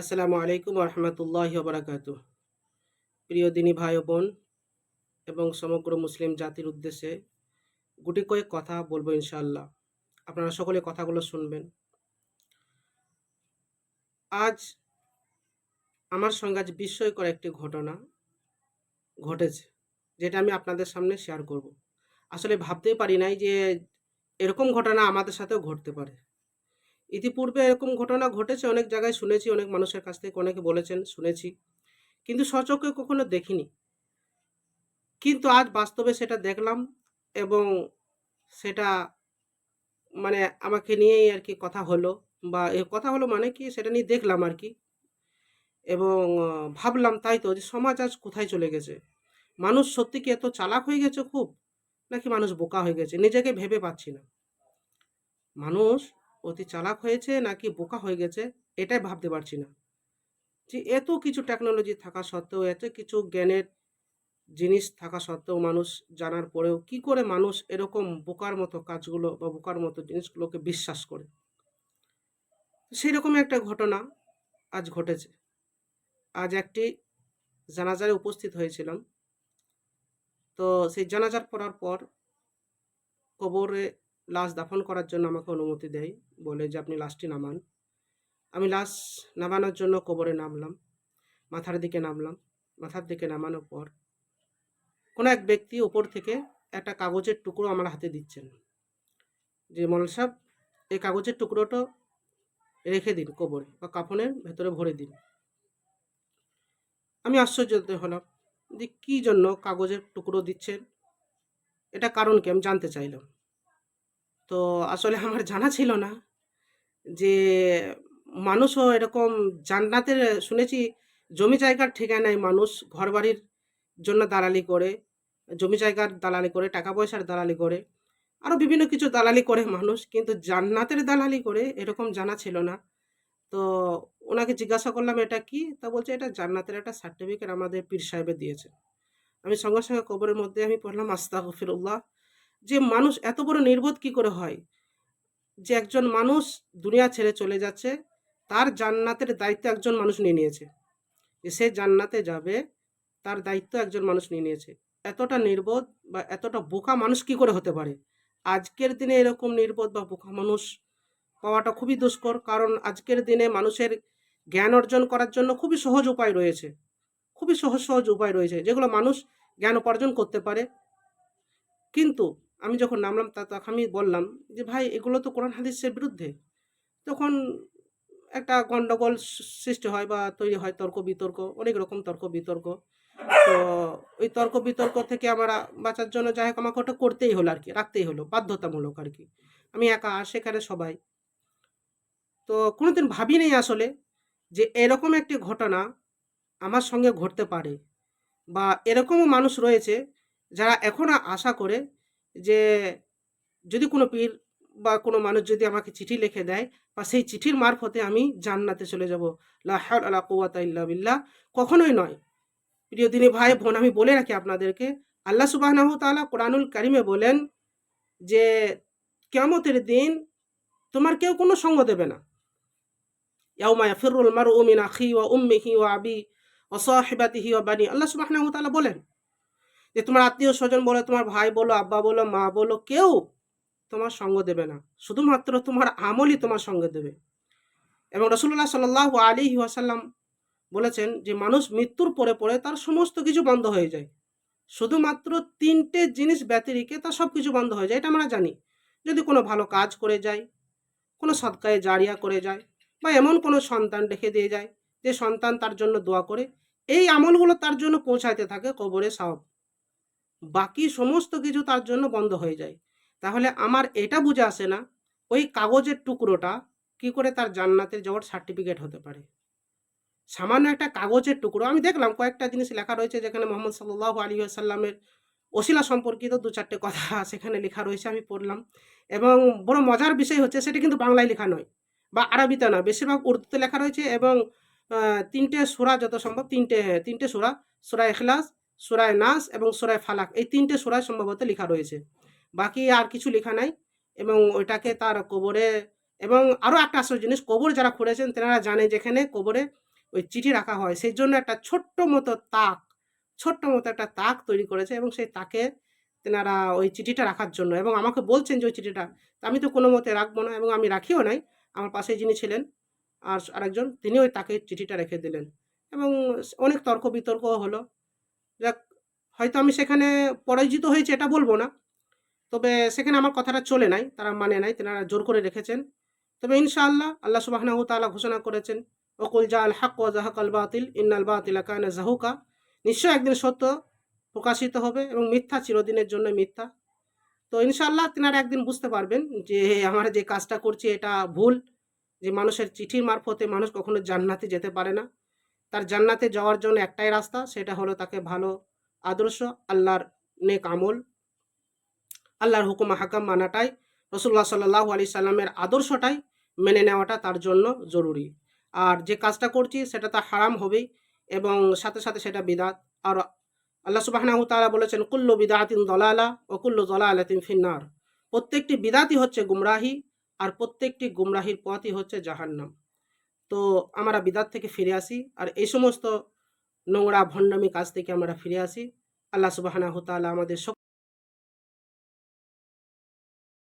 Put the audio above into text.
আসসালামু আলাইকুম রহমতুল্লাহ বারাকাত প্রিয় দিনী ভাই বোন এবং সমগ্র মুসলিম জাতির উদ্দেশ্যে গুটি কয়েক কথা বলব ইনশাল্লাহ আপনারা সকলে কথাগুলো শুনবেন। আজ আমার সঙ্গে আজ বিস্ময়কর একটি ঘটনা ঘটেছে, যেটা আমি আপনাদের সামনে শেয়ার করব। আসলে ভাবতেই পারি নাই যে এরকম ঘটনা আমাদের সাথেও ঘটতে পারে। ইতিপূর্বে এরকম ঘটনা ঘটেছে, অনেক জায়গায় শুনেছি, অনেক মানুষের কাছ থেকে অনেকে বলেছেন, শুনেছি। কিন্তু সচক্ষে কখনো দেখিনি। কিন্তু আজ বাস্তবে সেটা দেখলাম এবং সেটা মানে আমাকে নিয়েই আর কি কথা হলো বা এ কথা হলো মানে কি সেটা নিয়ে দেখলাম আর কি। এবং ভাবলাম তাই তো যে সমাজ আজ কোথায় চলে গেছে? মানুষ সত্যি কি এত চালাক হয়ে গেছে খুব? নাকি মানুষ বোকা হয়ে গেছে? নিজেকে ভেবে পাচ্ছি না। মানুষ অতি চালাক হয়েছে নাকি বোকা হয়ে গেছে, এটাই ভাবতে পারছি না। যে এত কিছু টেকনোলজি থাকা সত্ত্বেও, এত কিছু জ্ঞানের জিনিস থাকা সত্ত্বেও মানুষ জানার পরেও কি করে মানুষ এরকম বোকার মতো কাজগুলো বা বোকার মতো জিনিসগুলোকে বিশ্বাস করে? সেই রকম একটা ঘটনা আজ ঘটেছে। আজ একটি জানাজারে উপস্থিত হয়েছিলাম। তো সেই জানাজার পড়ার পর কবরে লাশ দাফন করার জন্য আমাকে অনুমতি দেয়, বলে যে আপনি লাশটি নামান। আমি লাশ নামানোর জন্য কবরে নামলাম, মাথার দিকে নামলাম। মাথার দিকে নামানোর পর কোনো এক ব্যক্তি ওপর থেকে একটা কাগজের টুকরো আমার হাতে দিচ্ছেন। যে মৌলানা সাহেব, এই কাগজের টুকরোটা রেখে দিন কবরে বা কাফনের ভেতরে ভরে দিন। আমি আশ্চর্য হলাম যে কী জন্য কাগজের টুকরো দিচ্ছেন? এটা কারণ কি? আমি জানতে চাইলাম। তো আসলে আমার জানা ছিল না যে মানুষও এরকম জান্নাতের, শুনেছি জমি জায়গার ঠিকানায় মানুষ ঘরবাড়ির জন্য দালালি করে, জমি জায়গার দালালি করে, টাকা পয়সার দালালি করে আরও বিভিন্ন কিছু দালালি করে মানুষ, কিন্তু জান্নাতের দালালি করে এরকম জানা ছিল না। তো ওনাকে জিজ্ঞাসা করলাম, এটা কি? তা বলছে, এটা জান্নাতের একটা সার্টিফিকেট আমাদের পীর সাহেবের দিয়েছে। আমি সঙ্গে সঙ্গে কবরের মধ্যে আমি পড়লাম, আস্তাগফিরুল্লাহ। যে মানুষ এত বড় নির্বোধ কি করে হয়? যে একজন মানুষ দুনিয়া ছেড়ে চলে যাচ্ছে, তার জান্নাতের দায়িত্ব একজন মানুষ নিয়ে নিয়েছে। যে সে জান্নাতে যাবে, তার দায়িত্ব একজন মানুষ নিয়ে নিয়েছে। এতটা নির্বোধ বা এতটা বোকা মানুষ কি করে হতে পারে? আজকের দিনে এরকম নির্বোধ বা বোকা মানুষ পাওয়াটা খুবই দুষ্কর, কারণ আজকের দিনে মানুষের জ্ঞান অর্জন করার জন্য খুবই সহজ উপায় রয়েছে। খুবই সহজ সহজ উপায় রয়েছে, যেগুলো মানুষ জ্ঞান উপার্জন করতে পারে। কিন্তু আমি যখন নামলাম তা তখন আমি বললাম যে, ভাই, এগুলো তো কোরআন হাদিসের বিরুদ্ধে। তখন একটা গণ্ডগোল সৃষ্টি হয় বা তৈরি হয় তর্ক বিতর্ক, অনেক রকম তর্ক বিতর্ক। তো ওই তর্ক বিতর্ক থেকে আমরা বাঁচার জন্য যাই হোক আমাকে ওটা করতেই হলো আর কি রাখতেই হলো, বাধ্যতামূলক আর কি আমি একা সেখানে সবাই। তো কোনোদিন ভাবিনি আসলে যে, এরকম একটি ঘটনা আমার সঙ্গে ঘটতে পারে বা এরকমও মানুষ রয়েছে যারা এখনও আশা করে যে যদি কোনো পীর বা কোনো মানুষ যদি আমাকে চিঠি লিখে দেয় বা সেই চিঠির মারফতে আমি জান্নাতে চলে যাব। লা হাওলা ওয়ালা কুওয়াতা ইল্লা বিল্লাহ। কখনোই নয়। প্রিয় দিনী ভাই, বোন, আমি বলে রাখি আপনাদেরকে, আল্লাহ সুবহানাহু তাআলা কোরআনুল কারিমে বলেন যে, কিয়ামতের দিন তোমার কেউ কোনো সঙ্গ দেবে না। ইয়াউমা ইয়াফিরুল মারউ মিন আখি ওয়া উম্মিহি ওয়া আবি ওয়া সাহিবাতিহি ওয়া বানি আল্লাহ তাআলা বলেন যে তোমার আত্মীয় স্বজন বলো, তোমার ভাই বলো, আব্বা বলো, মা বলো, কেউ তোমার সঙ্গ দেবে না। শুধুমাত্র তোমার আমলই তোমার সঙ্গে দেবে। এবং রসুল্লাহ সাল্লাহ আলী ওয়াসাল্লাম বলেছেন যে, মানুষ মৃত্যুর পরে পরে তার সমস্ত কিছু বন্ধ হয়ে যায়। শুধুমাত্র তিনটে জিনিস ব্যতিরিকে তার সব কিছু বন্ধ হয়ে যায়। এটা আমরা জানি। যদি কোনো ভালো কাজ করে যায়, কোনো সৎকায়ে জারিয়া করে যায়, বা এমন কোনো সন্তান রেখে দিয়ে যায়, যে সন্তান তার জন্য দোয়া করে, এই আমলগুলো তার জন্য পৌঁছাইতে থাকে কবরে সব বাকি সমস্ত কিছু তার জন্য বন্ধ হয়ে যায়। তাহলে আমার এটা বুঝে আসে না, ওই কাগজের টুকরোটা কি করে তার জান্নাতের যাওয়ার সার্টিফিকেট হতে পারে? সামান্য একটা কাগজের টুকরো, আমি দেখলাম কয়েকটা জিনিস লেখা রয়েছে যেখানে মোহাম্মদ সাল্লাহ আলী আসাল্লামের ওসিলা সম্পর্কিত দু চারটে কথা সেখানে লেখা রয়েছে, আমি পড়লাম। এবং বড় মজার বিষয় হচ্ছে সেটা কিন্তু বাংলায় লেখা নয় বা আরবিতে নয়, বেশিরভাগ উর্দুতে লেখা রয়েছে এবং তিনটে সুরা যত সম্ভব, তিনটে তিনটে সুরা সুরায় এখলাস সুরায় নাস এবং সুরায় ফালাক। এই তিনটে সুরায় সম্ভবত লেখা রয়েছে। বাকি আর কিছু লেখা নাই এবং ওইটাকে তার কবরে এবং আরও একটা আসল জিনিস, কবর যারা খুঁড়েছেন তেনারা জানে যেখানে কবরে ওই চিঠি রাখা হয়। সেই জন্য একটা ছোট্ট মতো তাক, ছোট্ট মতো একটা তাক তৈরি করেছে এবং সেই তাকে তেনারা ওই চিঠিটা রাখার জন্য এবং আমাকে বলছেন যে ওই চিঠিটা আমি তো কোনো মতে রাখব না এবং আমি রাখিও নাই। আমার পাশে যিনি ছিলেন আর আরেকজন, তিনি ওই তাকে চিঠিটা রেখে দিলেন। এবং অনেক তর্ক বিতর্কও হলো। যাক, হয়তো আমি সেখানে পরাজিত হয়েছি, এটা বলব না। তবে সেখানে আমার কথাটা চলে নাই, তারা মানে নাই, তেনারা জোর করে রেখেছেন। তবে ইনশাআল্লাহ আল্লাহ সুবাহনাহু তাআলা ঘোষণা করেছেন, ওকুল জা আল হক ওয়া জাহাকাল বাতিল, ইন্নাল বাতিলা কানা জাহুকা। নিশ্চয় একদিন সত্য প্রকাশিত হবে এবং মিথ্যা চিরদিনের জন্য মিথ্যা। তো ইনশাআল্লাহ তেনারা একদিন বুঝতে পারবেন যে আমরা যে কাজটা করছি, এটা ভুল। যে মানুষের চিঠির মারফতে মানুষ কখনো জান্নাতে যেতে পারে না। তার জান্নাতে যাওয়ার জন্য একটাই রাস্তা, সেটা হলো তাকে ভালো আদর্শ, আল্লাহর নেক আমল, আল্লাহর হুকুম হাকাম মানাটাই রসুল্লাহ সাল্লাহ আলি সাল্লামের আদর্শটাই মেনে নেওয়াটা তার জন্য জরুরি। আর যে কাজটা করছি সেটা তা হারাম হবেই এবং সাথে সাথে সেটা বিদাত। আর আল্লাহ সুবাহনাহু তাআলা বলেছেন, কুল্লু বিদাতিন দলালা ও কুল্লু দলালাতিন ফিন্নার। প্রত্যেকটি বিদাতই হচ্ছে গুমরাহি আর প্রত্যেকটি গুমরাহির পথই হচ্ছে জাহান্নাম। তো আমরা বিদাত থেকে ফিরে আসি। আর এই সমস্ত নোংরা ভণ্ডামি কাজ থেকে আমরা ফিরে আসি। আল্লাহ সুবাহানা হতালা আমাদের